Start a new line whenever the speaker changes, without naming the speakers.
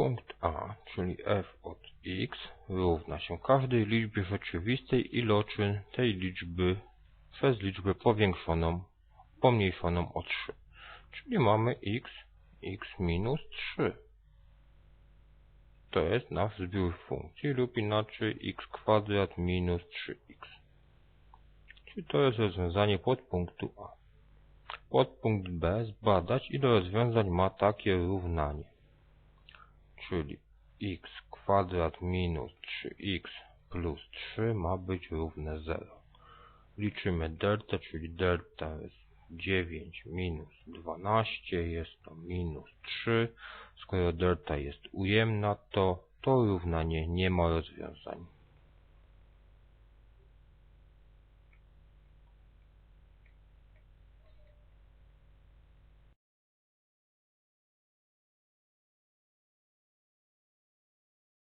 Punkt A, czyli f od x równa się każdej liczbie rzeczywistej iloczyn tej liczby przez liczbę powiększoną, pomniejszoną o 3. Czyli mamy x, x minus 3. To jest nasz zbiór funkcji lub inaczej x kwadrat minus 3x. Czyli to jest rozwiązanie podpunktu A. Podpunkt B zbadać ile rozwiązań ma takie równanie. Czyli x kwadrat minus 3x plus 3 ma być równe 0. Liczymy delta, czyli delta jest 9 minus 12, jest to minus 3. Skoro delta jest ujemna, to to równanie nie ma rozwiązań.